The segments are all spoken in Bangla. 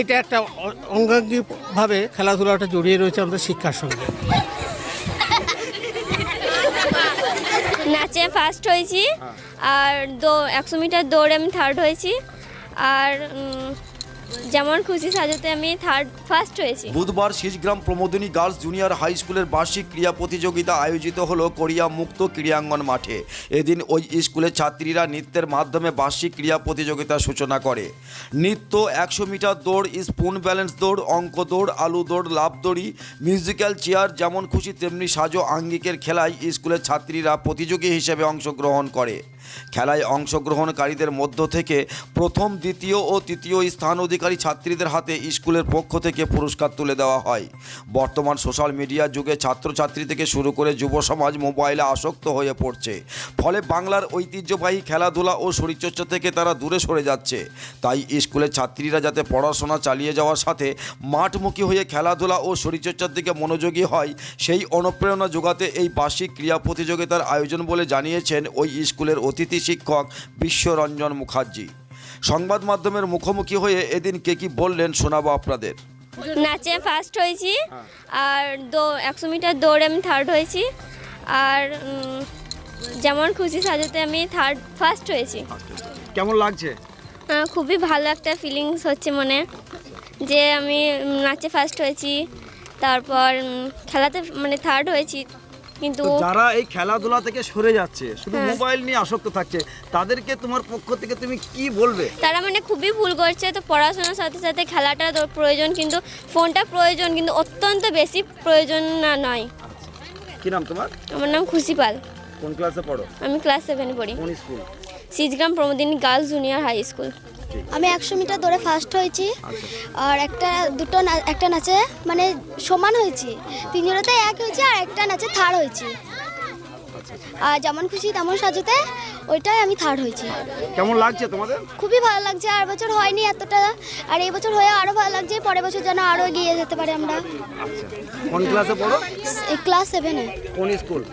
এটা একটা অঙ্গাঙ্গী অঙ্গাঙ্গিভাবে খেলাধুলাটা জড়িয়ে রয়েছে আমাদের শিক্ষার সঙ্গে। নাচে ফার্স্ট হয়েছি আর দৌ একশো মিটার দৌড়ে আমি থার্ড হয়েছি আর যেমন খুশি সাজাতে আমি থার্ড ফার্স্ট হয়েছি। বুধবার Shishgram Pramodini girls junior high স্কুলের বার্ষিক ক্রীড়া প্রতিযোগিতা আয়োজিত হলো কোরিয়া মুক্ত ক্রীড়াঙ্গন মাঠে। এদিন ওই স্কুলের ছাত্রীরা নৃত্যের মাধ্যমে বার্ষিক ক্রীড়া প্রতিযোগিতার সূচনা করে। নৃত্য একশো মিটার দৌড় স্পুন ব্যালেন্স দৌড়, অঙ্ক দৌড়, আলু দৌড় লাভ দড়ি মিউজিক্যাল চেয়ার যেমন খুশি, তেমনি সাজো আঙ্গিকের খেলায় স্কুলের ছাত্রীরা প্রতিযোগী হিসেবে অংশগ্রহণ করে। খেলায় অংশগ্রহণকারীদের মধ্য থেকে প্রথম, দ্বিতীয় ও তৃতীয় স্থান অধিকারী ছাত্রীদের হাতে স্কুলের পক্ষ থেকে পুরস্কার তুলে দেওয়া হয়। বর্তমান সোশ্যাল মিডিয়া যুগে ছাত্রছাত্রী থেকে শুরু করে যুব সমাজ মোবাইলে আসক্ত হয়ে পড়ছে। ফলে বাংলার ঐতিহ্যবাহী খেলাধুলা ও শরীরচর্চা থেকে তারা দূরে সরে যাচ্ছে। তাই স্কুলের ছাত্রীরা যাতে পড়াশোনা চালিয়ে যাওয়ার সাথে মাঠমুখী হয়ে খেলাধুলা ও শরীরচর্চার দিকে মনোযোগী হয়, সেই অনুপ্রেরণা যোগাতে এই বার্ষিক ক্রীড়া প্রতিযোগিতার আয়োজন বলে জানিয়েছেন ওই স্কুলের অতিথি শিক্ষক বিশ্বরঞ্জন মুখার্জি। সংবাদ মাধ্যমের মুখোমুখি হয়ে এদিন কে কি বললেন শোনাবো আপনাদের। নাচে ফার্স্ট হয়েছি আর দৌ একশো মিটার দৌড়ে আমি থার্ড হয়েছি আর যেমন খুশি সাজাতে আমি থার্ড ফার্স্ট হয়েছি। কেমন লাগছে? খুবই ভালো একটা ফিলিংস হচ্ছে মনে যে আমি নাচে ফার্স্ট হয়েছি তারপর খেলাতে মানে থার্ড হয়েছি কিন্তু যারা এই খেলাধুলা থেকে সরে যাচ্ছে শুধু হ্যাঁ। মোবাইল নিয়ে আসক্ত থাকছে তাদেরকে তোমার পক্ষ থেকে তুমি কি বলবে? তারা মানে খুবই ভুল করছে তো পড়াশোনার সাথে সাথে খেলাটা প্রয়োজন কিন্তু ফোনটা প্রয়োজন কিন্তু অত্যন্ত বেশি প্রয়োজন না নয়। কি নাম তোমার? আমার নাম খুশি পাল। কোন ক্লাসে পড়ো? আমি ক্লাস সেভেনে পড়ি। কোন school Sijgram Pramodini girls junior high school. আমি একশো মিটার দৌড়ে ফার্স্ট হয়েছি। আর একটা দুটো না- একটা নাচে মানে সমান হয়েছি। তিনজনেতে এক হয়েছে আর একটা নাচে থার্ড হয়েছি। আর যেমন খুশি তেমন সাজুতে ওইটাই আমি থার্ড হয়েছি। কেমন লাগছে তোমাদের? খুবই ভালো লাগছে আর বছর হয়নি এতটা। আর এই বছর হয়ে আরও ভালো লাগছে পরের বছর যেন আরও এগিয়ে যেতে পারি আমরা। কোন ক্লাসে পড়ো? ক্লাস সেভেনে কোন স্কুল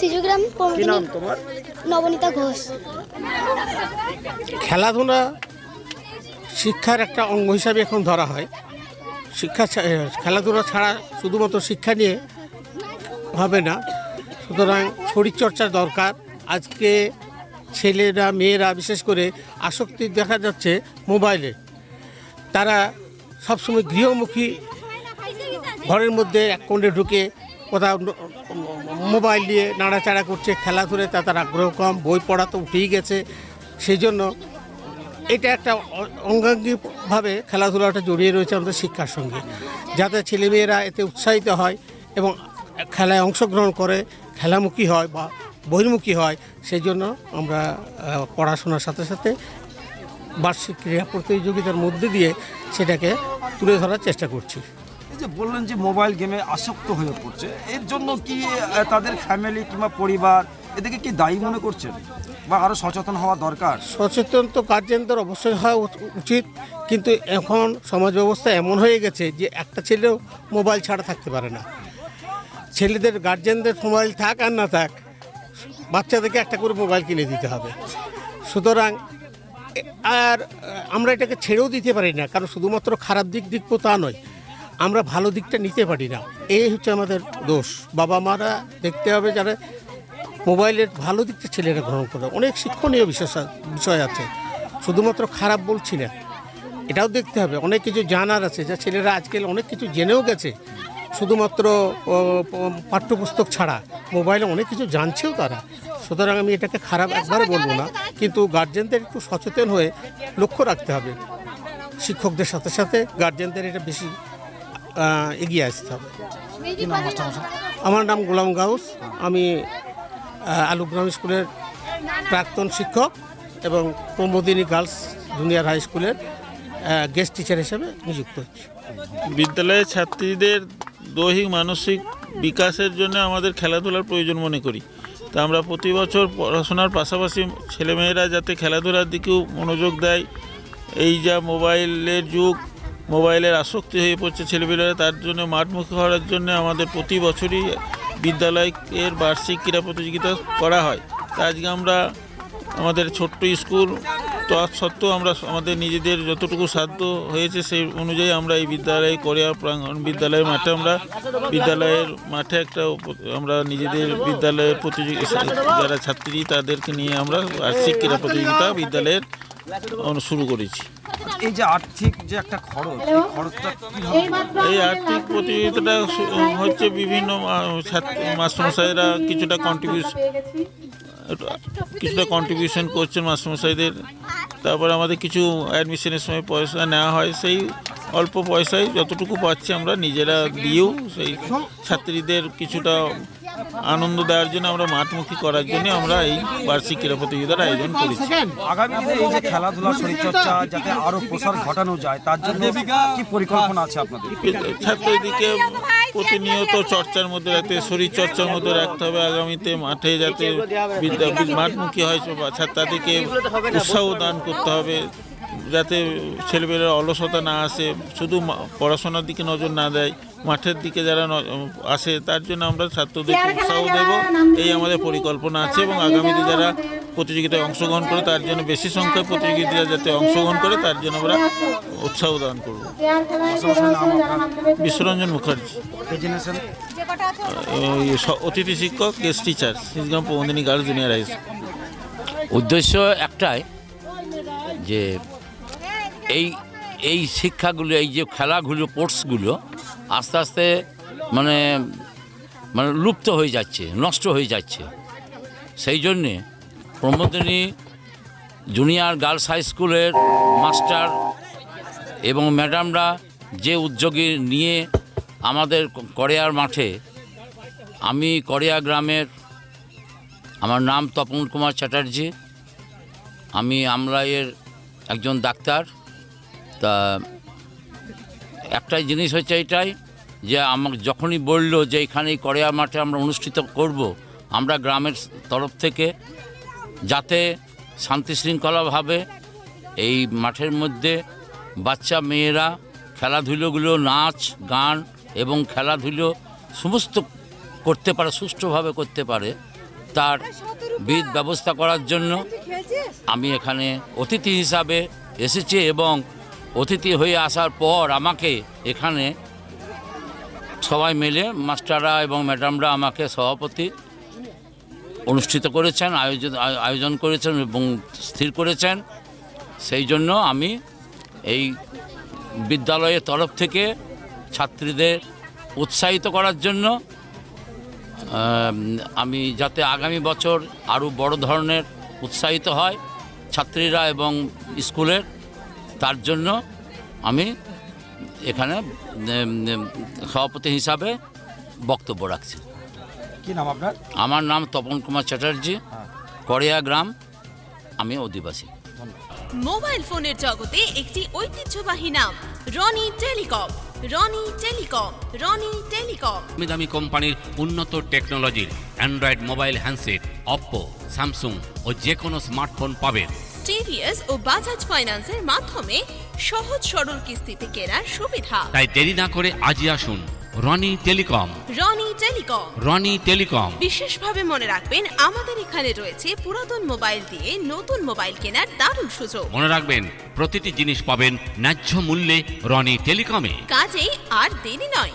শিশুগ্রাম কি নাম তোমার? নবনীতা ঘোষ। খেলাধুলা শিক্ষার একটা অঙ্গ হিসাবে এখন ধরা হয়। শিক্ষা খেলাধুলা ছাড়া শুধুমাত্র শিক্ষা নিয়ে হবে না। সুতরাং শরীরচর্চার দরকার। আজকে ছেলেরা, মেয়েরা, বিশেষ করে আসক্তি দেখা যাচ্ছে মোবাইলে। তারা সবসময় গৃহমুখী ঘরের মধ্যে এক কোণে ঢুকে কোথাও মোবাইল নিয়ে নাড়াচাড়া করছে, খেলাধুলায় তা তার আগ্রহ কম, বই পড়া তো উঠেই গেছে। সেই জন্য এটা একটা অঙ্গাঙ্গিভাবে খেলাধুলাটা জড়িয়ে রয়েছে আমাদের শিক্ষার সঙ্গে। যাতে ছেলেমেয়েরা এতে উৎসাহিত হয় এবং খেলায় অংশগ্রহণ করে, খেলামুখী হয় বা বহির্মুখী হয় সেই জন্য আমরা পড়াশোনার সাথে সাথে বার্ষিক ক্রীড়া প্রতিযোগিতার মধ্যে দিয়ে সেটাকে তুলে ধরার চেষ্টা করছি। এই যে বললেন যে মোবাইল গেমে আসক্ত হয়ে পড়ছে, এর জন্য কি তাদের ফ্যামিলি কিংবা পরিবার এদিকে কি দায়ী মনে করছেন? বা আরও সচেতন হওয়া দরকার? সচেতন তো গার্জেনদের অবশ্যই হওয়া উচিত, কিন্তু এখন সমাজ ব্যবস্থা এমন হয়ে গেছে যে একটা ছেলেও মোবাইল ছাড়া থাকতে পারে না। ছেলেদের গার্জেনদের মোবাইল থাক আর না থাক, বাচ্চাদেরকে একটা করে মোবাইল কিনে দিতে হবে। সুতরাং আর, আমরা এটাকে ছেড়েও দিতে পারি না, কারণ শুধুমাত্র খারাপ দিক দেখব তা নয়, আমরা ভালো দিকটা নিতে পারি না। এই হচ্ছে আমাদের দোষ। বাবা মারা দেখতে হবে যারা মোবাইলের ভালো দিকটা ছেলেরা গ্রহণ করে। অনেক শিক্ষণীয় বিষয় বিষয় আছে। শুধুমাত্র খারাপ বলছি না। এটাও দেখতে হবে। অনেক কিছু জানার আছে যা ছেলেরা আজকাল অনেক কিছু জেনেও গেছে। শুধুমাত্র পাঠ্যপুস্তক ছাড়া। মোবাইলে অনেক কিছু জানছেও তারা। সুতরাং আমি এটাকে খারাপ একবারে বলব না। কিন্তু গার্জেনদের একটু সচেতন হয়ে লক্ষ্য রাখতে হবে। শিক্ষকদের সাথে সাথে গার্জেনদের এটা বেশি এগিয়ে আসতে হবে। আমার নাম গোলাম গাউস। আমি আলুগ্রাম স্কুলের প্রাক্তন শিক্ষক এবং প্রমোদিনী গার্লস জুনিয়র হাই স্কুলের গেস্ট টিচার হিসেবে নিযুক্ত হচ্ছি বিদ্যালয়ের ছাত্রীদের দৈহিক, মানসিক বিকাশের জন্য আমাদের খেলাধুলার প্রয়োজন মনে করি। তা আমরা প্রতি বছর পড়াশোনার পাশাপাশি ছেলেমেয়েরা যাতে খেলাধুলার দিকেও মনোযোগ দেয়, এই যা মোবাইলের যুগ, মোবাইলের আসক্তি হয়ে পড়ছে ছেলেমেয়েরা, তার জন্য মাঠমুখী হওয়ার জন্য আমাদের প্রতি বছরই বিদ্যালয়ের বার্ষিক ক্রীড়া প্রতিযোগিতা করা হয়। তা আজকে আমরা আমাদের ছোট্ট স্কুল, তৎসত্ত্বেও আমরা আমাদের নিজেদের যতটুকু সাধ্য হয়েছে সেই অনুযায়ী আমরা এই বিদ্যালয়ে কোরিয়া প্রাঙ্গণ বিদ্যালয়ের মাঠে আমরা বিদ্যালয়ের মাঠে একটা আমরা নিজেদের বিদ্যালয়ের প্রতিযোগী যারা ছাত্রী তাদেরকে নিয়ে আমরা বার্ষিক ক্রীড়া প্রতিযোগিতা বিদ্যালয়ের অনু- শুরু করেছি। এই যে আর্থিক যে একটা খরচ এই খরচটা এই আর্থিক প্রতিযোগিতাটা হচ্ছে বিভিন্ন মাস্টারমশাইরা কিছুটা কন্ট্রিবিউশন কিছুটা কন্ট্রিবিউশন করছেন মাস্টারমশাইদের। তারপর আমাদের কিছু অ্যাডমিশনের সময় পয়সা নেওয়া হয় সেই অল্প পয়সায় যতটুকু পাচ্ছি আমরা নিজেরা দিয়েও সেই ছাত্রীদের কিছুটা আনন্দ দেওয়ার জন্য আমরা মাঠমুখী করার জন্য আমরা এই বার্ষিক ক্রীড়া প্রতিযোগিতার আয়োজন করেছি। আগামী দিনে এই যে খেলাধুলা শরীরচর্চা যাতে আরও প্রসার ঘটানো যায় তার জন্য কি পরিকল্পনা আছে আপনাদের? ছাত্রীদেরকে প্রতিনিয়ত চর্চার মধ্যে রাখতে শরীর চর্চার মধ্যে রাখতে হবে। আগামীতে মাঠে যাতে বিদ্যা মাঠমুখী হয় বা ছাত্র- উৎসাহ দান করতে হবে যাতে ছেলেমেয়েরা অলসতা না আসে শুধু পড়াশোনার দিকে নজর না দেয়। মাঠের দিকে যারা আসে তার জন্য আমরা ছাত্রদেরকে উৎসাহ দেব। এই আমাদের পরিকল্পনা আছে এবং আগামীতে যারা প্রতিযোগিতায় অংশগ্রহণ করে তার জন্য বেশি সংখ্যক প্রতিযোগিতা যাতে অংশগ্রহণ করে তার জন্য আমরা উৎসাহ দান করব। বিশ্বরঞ্জন মুখার্জি। অতিথি শিক্ষক guest teacher Sijgam Prabandini girls junior high school. উদ্দেশ্য একটাই যে এই এই শিক্ষাগুলো, এই যে খেলাগুলো স্পোর্টসগুলো আস্তে আস্তে মানে মানে লুপ্ত হয়ে যাচ্ছে, নষ্ট হয়ে যাচ্ছে। সেই জন্যে প্রমোদিনী জুনিয়র গার্লস হাই স্কুলের মাস্টার এবং ম্যাডামরা যে উদ্যোগী নিয়ে আমাদের করিয়ার মাঠে, আমি করিয়া গ্রামের, আমার নাম তপন কুমার চ্যাটার্জি, আমি আমলাইয়ের একজন ডাক্তার। তা একটাই জিনিস হচ্ছে এটাই যে আমাকে যখনই বলল যে এখানেই করেয়া মাঠে আমরা অনুষ্ঠিত করব, আমরা গ্রামের তরফ থেকে যাতে শান্তি শৃঙ্খলাভাবে এই মাঠের মধ্যে বাচ্চা মেয়েরা খেলাধুলোগুলো নাচ, গান এবং খেলাধুলো সমস্ত করতে পারে, সুষ্ঠুভাবে করতে পারে, তার বিধ ব্যবস্থা করার জন্য আমি এখানে অতিথি হিসাবে এসেছি এবং অতিথি হয়ে আসার পর আমাকে এখানে সবাই মিলে মাস্টাররা এবং ম্যাডামরা আমাকে সভাপতি অনুষ্ঠিত করেছেন আয়োজন আয়োজন করেছেন এবং স্থির করেছেন। সেই জন্য আমি এই বিদ্যালয়ের তরফ থেকে ছাত্রীদের উৎসাহিত করার জন্য আমি যাতে আগামী বছর আরও বড় ধরনের উৎসাহিত হয় ছাত্রীরা এবং স্কুলের। তার জন্য আমি এখানে সভাপতি হিসাবে বক্তব্য রাখছি। কি নাম আপনার? আমার নাম তপন কুমার চ্যাটার্জি করিয়া গ্রাম আমি অধিবাসী। মোবাইল ফোনের জগতে একটি ঐতিহ্যবাহী নাম Rony Telecom. Rony Telecom Rony Telecom. দামি কোম্পানির উন্নত টেকনোলজির Android mobile handset Oppo Samsung ও যে কোনো স্মার্টফোন পাবেন। টিভিএস ও বাজাজ ফাইন্যান্সের মাধ্যমে সহজ সরল কিস্তিতে কেনার সুবিধা। তাই দেরি না করে আজই আসুন Rony Telecom. Rony Telecom. Rony Telecom. বিশেষভাবে মনে রাখবেন আমাদের এখানে রয়েছে পুরাতন মোবাইল দিয়ে নতুন মোবাইল কেনার দারুণ সুযোগ। মনে রাখবেন প্রতিটি জিনিস পাবেন ন্যায্য মূল্যে রনি টেলিকমে। কাজেই আর দেরি নয়।